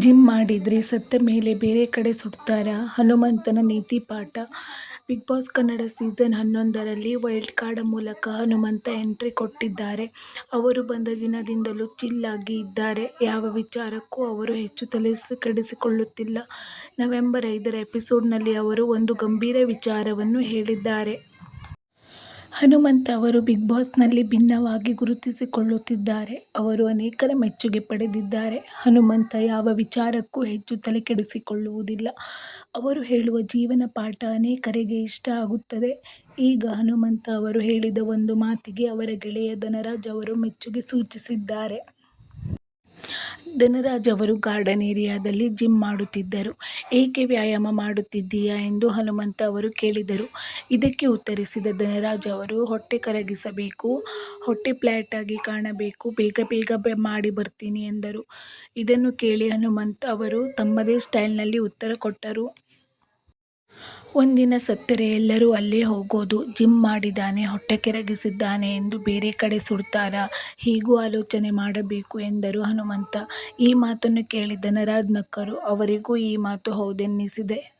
Gym ಮಾಡಿದ್ರೆ ಸತ್ತ ಮೇಲೆ ಬೇರೆ ಕಡೆ ಸುಡ್ತಾರ ಹನುಮಂತನ ನೀತಿ ಪಾಠ ಬಿಗ್ ಬಾಸ್ ಕನ್ನಡ ಸೀಸನ್ ಹನ್ನೊಂದರಲ್ಲಿ ವೈಲ್ಡ್ ಕಾರ್ಡ್ ಮೂಲಕ ಹನುಮಂತ ಎಂಟ್ರಿ ಕೊಟ್ಟಿದ್ದಾರೆ. ಅವರು ಬಂದ ದಿನದಿಂದಲೂ ಚಿಲ್ಲಾಗಿ ಇದ್ದಾರೆ. ಯಾವ ವಿಚಾರಕ್ಕೂ ಅವರು ಹೆಚ್ಚು ತಲೆ ಕೆಡಿಸಿಕೊಳ್ಳುತ್ತಿಲ್ಲ. ನವೆಂಬರ್ ಐದರ ಎಪಿಸೋಡ್ನಲ್ಲಿ ಅವರು ಒಂದು ಗಂಭೀರ ವಿಚಾರವನ್ನು ಹೇಳಿದ್ದಾರೆ. ಹನುಮಂತ ಅವರು ಬಿಗ್ ಬಾಸ್ನಲ್ಲಿ ಭಿನ್ನವಾಗಿ ಗುರುತಿಸಿಕೊಳ್ಳುತ್ತಿದ್ದಾರೆ. ಅವರು ಅನೇಕರ ಮೆಚ್ಚುಗೆ ಪಡೆದಿದ್ದಾರೆ. ಹನುಮಂತ ಯಾವ ವಿಚಾರಕ್ಕೂ ಹೆಚ್ಚು ತಲೆ ಕೆಡಿಸಿಕೊಳ್ಳುವುದಿಲ್ಲ. ಅವರು ಹೇಳುವ ಜೀವನ ಪಾಠ ಅನೇಕರಿಗೆ ಇಷ್ಟ ಆಗುತ್ತದೆ. ಈಗ ಹನುಮಂತ ಅವರು ಹೇಳಿದ ಒಂದು ಮಾತಿಗೆ ಅವರ ಗೆಳೆಯ ಧನರಾಜ್ ಅವರು ಮೆಚ್ಚುಗೆ ಸೂಚಿಸಿದ್ದಾರೆ. ಧನರಾಜ್ ಅವರು ಗಾರ್ಡನ್ ಏರಿಯಾದಲ್ಲಿ ಜಿಮ್ ಮಾಡುತ್ತಿದ್ದರು. ಏಕೆ ವ್ಯಾಯಾಮ ಮಾಡುತ್ತಿದ್ದೀಯಾ ಎಂದು ಹನುಮಂತ ಅವರು ಕೇಳಿದರು. ಇದಕ್ಕೆ ಉತ್ತರಿಸಿದ ಧನರಾಜ್ ಅವರು, ಹೊಟ್ಟೆ ಕರಗಿಸಬೇಕು. ಹೊಟ್ಟೆ ಫ್ಲಾಟ್ ಆಗಿ ಕಾಣಬೇಕು. ಬೇಗ ಬೇಗ ಮಾಡಿ ಬರ್ತೀನಿ ಎಂದರು. ಇದನ್ನು ಕೇಳಿ ಹನುಮಂತ ಅವರು ತಮ್ಮದೇ ಸ್ಟೈಲ್ನಲ್ಲಿ ಉತ್ತರ ಕೊಟ್ಟರು. ಒಂದಿನ ಸತ್ತರೆ ಎಲ್ಲರೂ ಅಲ್ಲೇ ಹೋಗೋದು. ಜಿಮ್ ಮಾಡಿದ್ದಾನೆ, ಹೊಟ್ಟೆ ಕೆರಗಿಸಿದ್ದಾನೆ ಎಂದು ಬೇರೆ ಕಡೆ ಸುಡ್ತಾರಾ? ಹೀಗೂ ಆಲೋಚನೆ ಮಾಡಬೇಕು ಎಂದರು ಹನುಮಂತ. ಈ ಮಾತನ್ನು ಕೇಳಿ ಧನರಾಜ್ ನಕ್ಕರು. ಅವರಿಗೂ ಈ ಮಾತು ಹೌದೆನ್ನಿಸಿದೆ.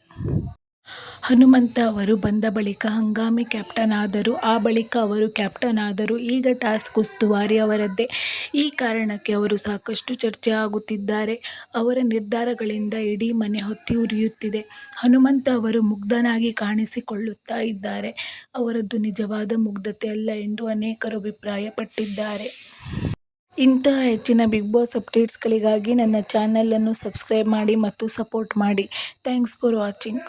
ಹನುಮಂತ ಅವರು ಬಂದ ಬಳಿಕ ಹಂಗಾಮಿ ಕ್ಯಾಪ್ಟನ್ ಆದರು. ಆ ಬಳಿಕ ಅವರು ಕ್ಯಾಪ್ಟನ್ ಆದರು. ಈಗ ಟಾಸ್ಕ್ ಉಸ್ತುವಾರಿ ಅವರದ್ದೇ. ಈ ಕಾರಣಕ್ಕೆ ಅವರು ಸಾಕಷ್ಟು ಚರ್ಚೆ ಆಗುತ್ತಿದ್ದಾರೆ. ಅವರ ನಿರ್ಧಾರಗಳಿಂದ ಇಡೀ ಮನೆ ಹೊತ್ತಿ ಉರಿಯುತ್ತಿದೆ. ಹನುಮಂತ ಅವರು ಮುಗ್ಧನಾಗಿ ಕಾಣಿಸಿಕೊಳ್ಳುತ್ತಾ ಇದ್ದಾರೆ. ಅವರದ್ದು ನಿಜವಾದ ಮುಗ್ಧತೆ ಅಲ್ಲ ಎಂದು ಅನೇಕರು ಅಭಿಪ್ರಾಯಪಟ್ಟಿದ್ದಾರೆ. ಇಂತಹ ಹೆಚ್ಚಿನ ಬಿಗ್ ಬಾಸ್ ಅಪ್ಡೇಟ್ಸ್ಗಳಿಗಾಗಿ ನನ್ನ ಚಾನೆಲ್ ಅನ್ನು ಸಬ್ಸ್ಕ್ರೈಬ್ ಮಾಡಿ ಮತ್ತು ಸಪೋರ್ಟ್ ಮಾಡಿ. Thanks for watching